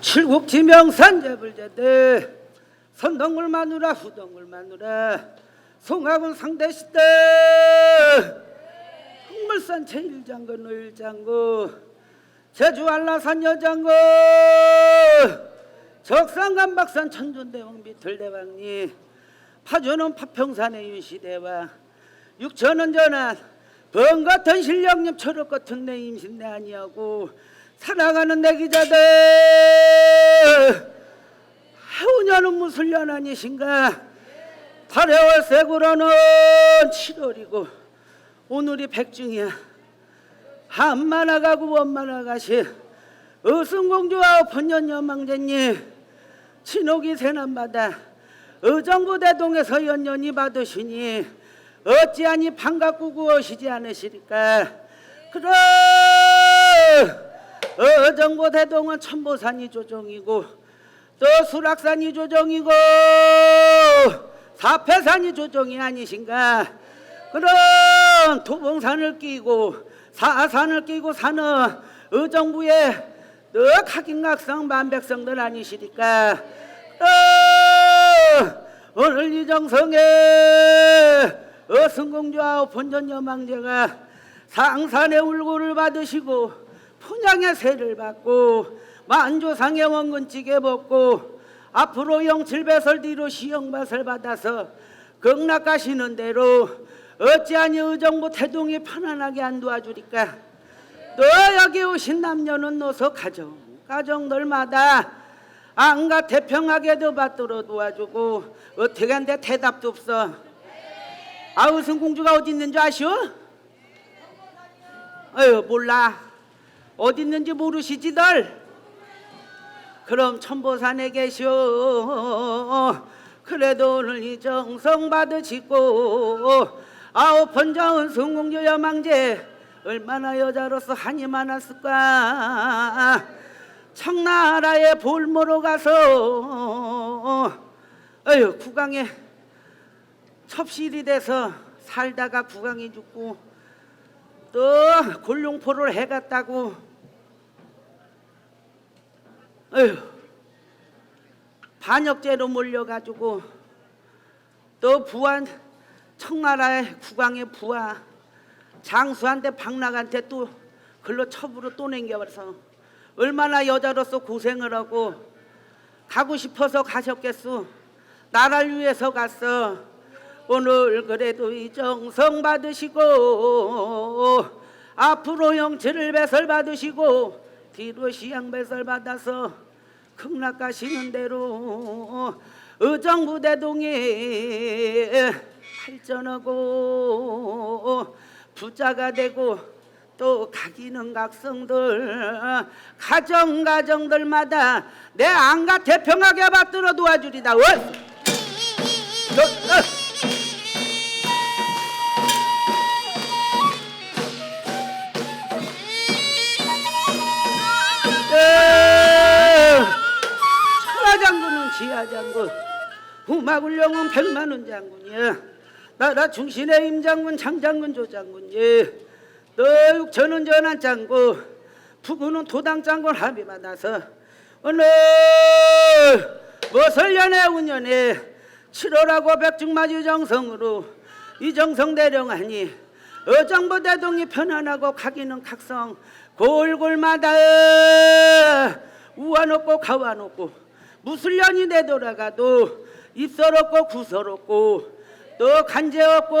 칠국 지명 산 재불제대 선동물 마누라 후동물 마누라 송악은 상대시대. 흑물산 제일장군 을장군 제주 한라산 여장군 적산간 박산 천존대왕 비틀대왕님 파주는 파평산의 윤시대왕 육천원 전환 번같은 실력님 철업 같은 내 임신내 아니하고 살아가는 내 기자들. 해운년은 무슨 년 아니신가? 8월 세구로는 7월이고 오늘이 백중이야. 한만 나가고 원만 나가시 의승공주와 번년 여망제님. 친옥이 세남바다 의정부 대동에서 연년이 받으시니 어찌하니 반갑고 구하시지 않으시리까? 그럼 의정부 대동은 천보산이 조정이고 또 수락산이 조정이고 사패산이 조정이 아니신가? 그럼 도봉산을 끼고 사산을 끼고 사는 의정부의 너 각인각성 만백성들 아니시리까 어, 오늘 이 정성에 어승공주와 본전 여망제가 상산의 울고를 받으시고 분양의 세를 받고 만조상의 원근찌개 먹고 앞으로 영칠배설 뒤로 시영밭을 받아서 극락 가시는 대로 어찌하니 의정부 태동이 편안하게 안 도와주리까? 너 여기 오신 남녀는 노소 가정 가정들마다 안가 태평하게도 받들어 도와주고 어떻게 한데 대답도 없어. 아우승 공주가 어디 있는 줄 아시오? 어휴 몰라 어디 있는지 모르시지들 그럼 천보산에 계시오. 그래도 오늘 이 정성 받으시고 아홉 번장은 승공주 여망제 얼마나 여자로서 한이 많았을까? 청나라에 볼모로 가서 어휴 국왕에 첩실이 돼서 살다가 국왕이 죽고 또 골룡포를 해갔다고 어휴. 반역죄로 몰려가지고 또 부한 청나라의 국왕의 부하 장수한테 박락한테 또 글로 첩으로 또 남겨버려서 얼마나 여자로서 고생을 하고 가고 싶어서 가셨겠소. 나라를 위해서 갔어. 오늘 그래도 이 정성 받으시고 앞으로 영치를 배설 받으시고 뒤로 시양 배설 받아서 극락 가시는 대로 의정부 대동이 발전하고 부자가 되고 또 각이는 각성들 가정 가정들마다 내 안가 태평하게 받들어 도와주리다. 원. 지하 장군, 후마굴령은 백만원 장군이야. 나라 중신의 임 장군, 장 장군, 조 장군이. 또 육천은 전한 장군, 부구는 도당 장군 합의 받아서 오늘 무설년의 운년에 7월하고 백중맞이 정성으로 이 정성 대령하니 어정부 대동이 편안하고 가기는 각성 골골마다 우아놓고 가와놓고 무술 년이 되돌아가도 입서롭고 구서롭고 또 간제 없고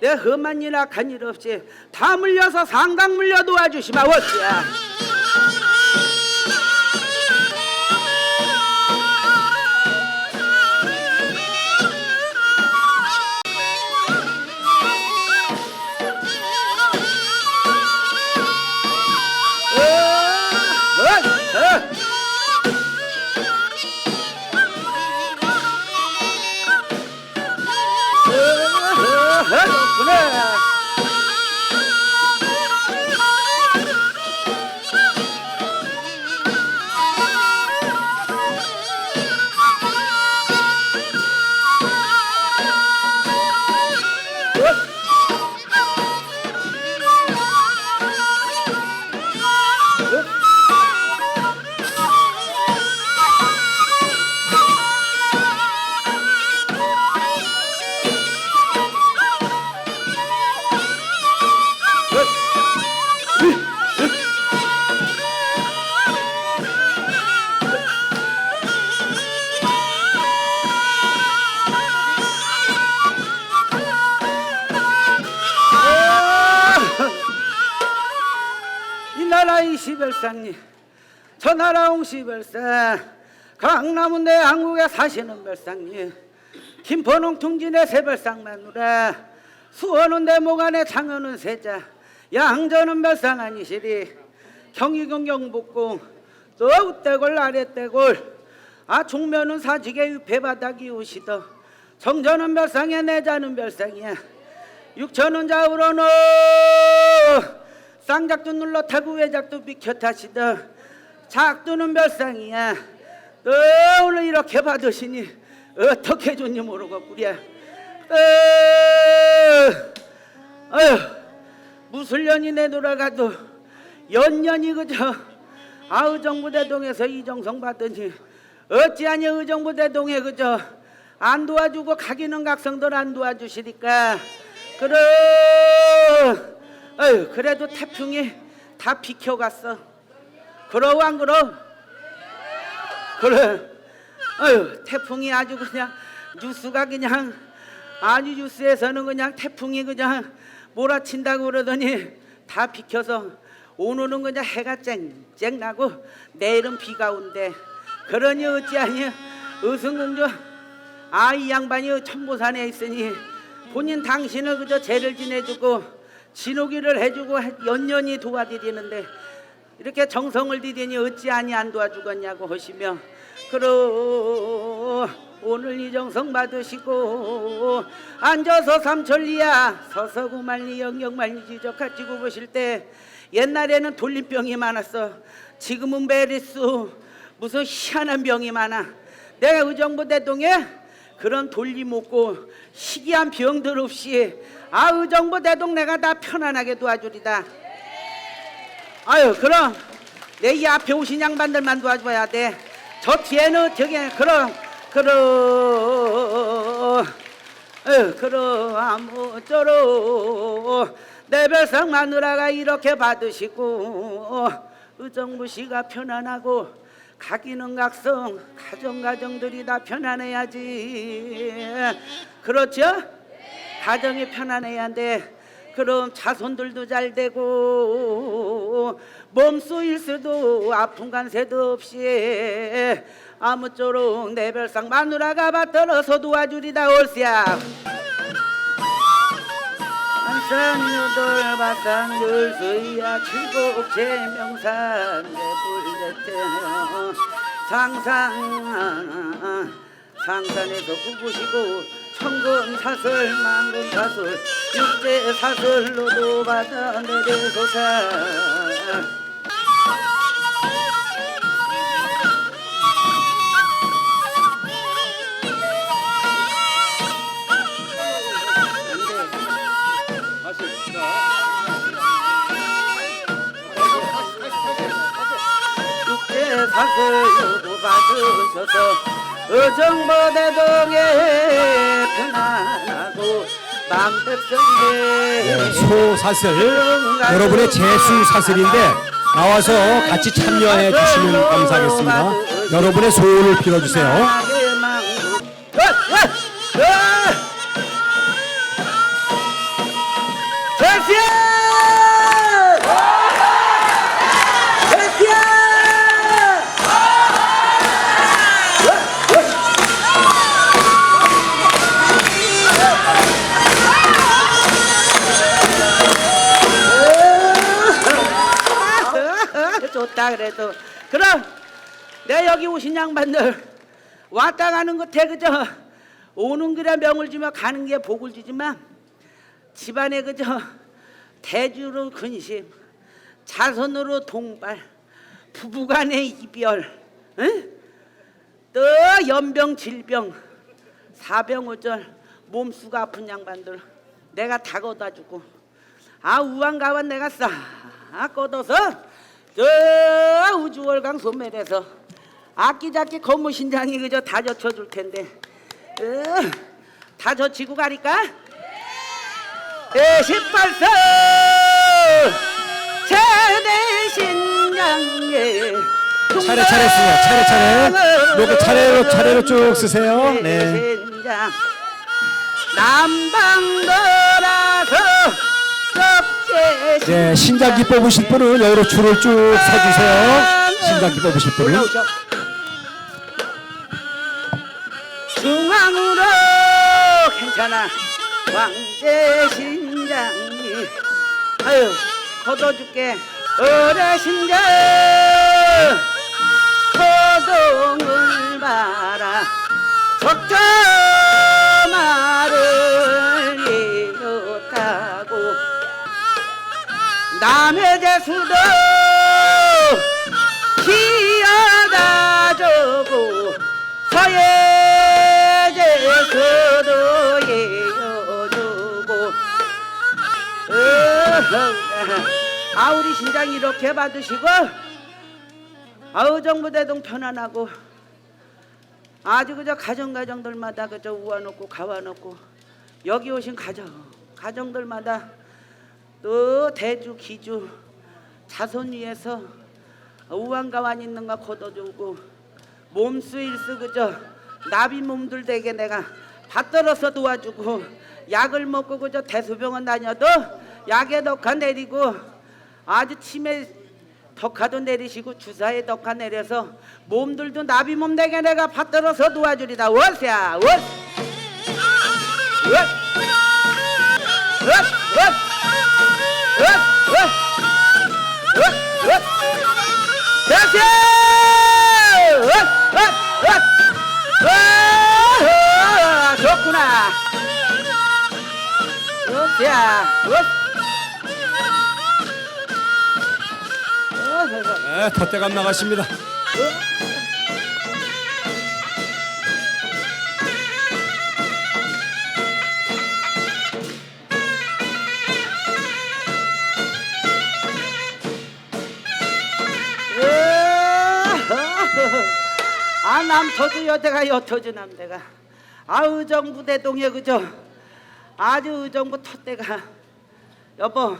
내 험한 일 악한 일 없이 다 물려서 상당 물려 도와주시마 어찌야 천하라옹 시별상 강남은 내 한국에 사시는 별상님 김포농 퉁진의 새별상 마누라 수원은 내 목안에 장어는 세자 양전은 별상 아니시리. 경희경 경북궁 또 우대골 아랫대골 아 중면은 사직의 배바닥이 오시더. 정전은 별상에 내자는 별상이야. 육천은 좌우로는 쌍작도 눌러 타고 외작도 비켜 타시더 작두는 별상이야. 또 오늘 이렇게 받으시니 어떻게 좋니 모르겠구려 어, 아휴 무술년이 내돌아가도 연년이 그저 아 의정부 대동에서 이정성 받더니 어찌하니 의정부 대동에 그저 안 도와주고 가기는 각성들 안 도와주시니까. 그래 아유 그래도 태풍이 다 비켜갔어 그러고 안 그러 그래. 아유 태풍이 아주 그냥 뉴스가 그냥 아주 뉴스에서는 그냥 태풍이 그냥 몰아친다고 그러더니 다 비켜서 오늘은 그냥 해가 쨍쨍 나고 내일은 비가 온대. 그러니 어찌하니? 의승공주 아이 양반이 천보산에 있으니 본인 당신을 그저 죄를 지내주고 진호기를 해주고 연년이 도와드리는데 이렇게 정성을 들이니 어찌하니 안 도와주겠냐고 하시며 그러 오늘 이 정성 받으시고 앉아서 삼천리야 서서 구만리 영영만리 지적하지고 보실 때 옛날에는 돌림병이 많았어. 지금은 메리스 무슨 희한한 병이 많아. 내가 의정부 대동에 그런 돌림 없고 희귀한 병들 없이 아 의정부 대동 내가 다 편안하게 도와주리다 아유 그럼 내 이 앞에 오신 양반들만 도와줘야 돼. 저 뒤에는 저기 그럼 그럼 아유 그럼 아무쪼록 내 별상 마누라가 이렇게 받으시고 의정부 씨가 편안하고 가기는 각성 가정 가정들이 다 편안해야지 그렇죠? 가정이 편안해야 돼. 그럼 자손들도 잘 되고 몸소 일수도 아픈 간새도 없이 아무쪼록 내 별상 마누라가 받들어서 도와주리다 올시야. 한산 여덟 바산 열수야 칠곡 제명산 내불대태며 상상 상산에서 구부시고 천금 사슬 만금 사슬 육제 사슬로도 받아 내려서사 육제 사슬로도 받으셔서 의정부대동에 편안하고 맘백성에 소사슬 여러분의 재수 사슬인데 나와서 같이 참여해 주시면 감사하겠습니다. 여러분의 소원을 빌어주세요. 좋다 그래도 그럼 내 여기 오신 양반들 왔다 가는 것에 그저 오는 길에 명을 주며 가는 게 복을 주지만 집안에 그저 대주로 근심 자손으로 동발 부부간의 이별 응? 또 연병 질병 사병오절 몸수가 아픈 양반들 내가 다 걷다 주고 아 우왕가wan 내가 싹 걷어서 저 우주월강 소멸에서 아끼작기 고무신장이 그저 다 젖혀줄 텐데 어, 다 젖히고 가니까 네, 18서 최대 신장에 차례 차례 쓰세요. 차례 차례. 요거 차례로 차례로 쭉 쓰세요. 네. 신장 남방 돌아서 썩제 네, 신장기 뽑으실 분은 여기로 줄을 쭉 서주세요. 신장기 뽑으실 분은. 중앙으로 괜찮아. 왕제 신장이. 아유 걷어줄게. 어르신들 호동을 봐라. 적자 말을 남의 재수도 기어다 주고 서예 재수도 예어주고. 아 우리 신장 이렇게 받으시고 아우 정부 대동 편안하고 아주 그저 가정 가정들마다 그저 우아놓고 가와놓고 여기 오신 가정 가정들마다 또 대주 기주 자손 위에서 우왕가완 있는 거 걷어주고 몸수 일수 그저 나비 몸들 되게 내가 받들어서 도와주고 약을 먹고 그저 대소병원 다녀도 약에 덕화 내리고 아주 치매 덕화도 내리시고 주사에 덕화 내려서 몸들도 나비 몸 되게 내가 받들어서 도와주리다 월세야 월 월. 월. 월. 어, 어, 어. 어, 좋구나. 좋야. 네, 덧대감 나가십니다. 아 남터주 여대가 여터주 남대가 아 의정부 대동에 그저 아주 의정부 텄대가 여보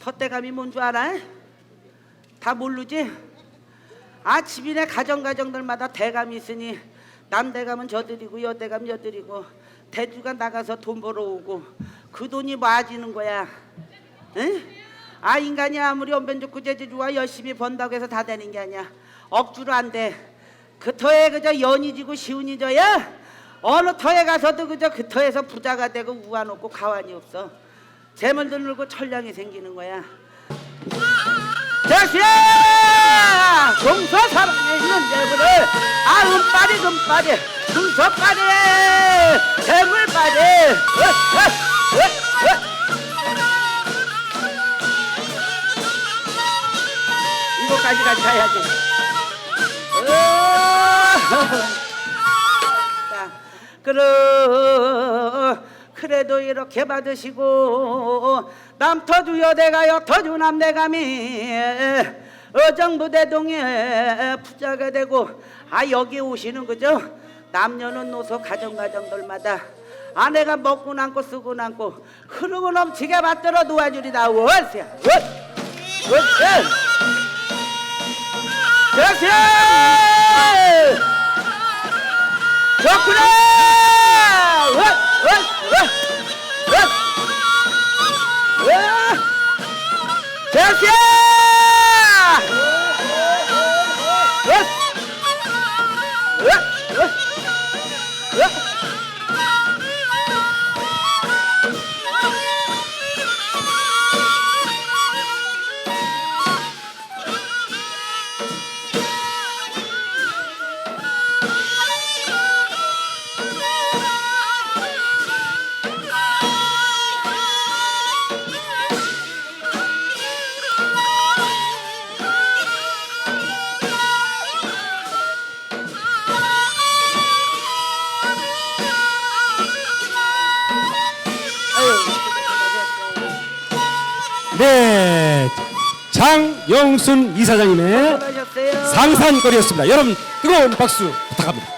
텄대감이 뭔 줄 알아? 다 모르지? 아 집이네 가정 가정들마다 대감이 있으니 남대감은 저들이고 여대감 여들이고 대주가 나가서 돈 벌어오고 그 돈이 모아지는 거야 응? 아 인간이 아무리 언변 좋고 재주 좋아 열심히 번다고 해서 다 되는 게 아니야 억지로 안 돼 그 터에 그저 연이 지고 시운이 져야? 어느 터에 가서도 그저 그 터에서 부자가 되고 우아놓고 가만히 없어. 재물도 늘고 천량이 생기는 거야. 자시야! 동서 사방에 있는 재물을 아 은빠리 금 빠리 순서빠리 재물 빠리 어, 어, 어, 어. 이거까지 같이 가야지. 어. 자, 그러 그래도 이렇게 받으시고 남터주 여 대가 여 터주 남 대감이 어정부 대동에 부자가 되고 아 여기 오시는 거죠? 남녀는 노소 가정가정들마다 아내가 먹고 남고 쓰고 남고 흐르고 넘치게 받들어 도와주리다. 월세 월 월세 그렇지 좋구나 와, 와, 와, 와. 와. 그렇지 와. 장영순 이사장님의 수고하셨어요. 상산거리였습니다. 여러분 뜨거운 박수 부탁합니다.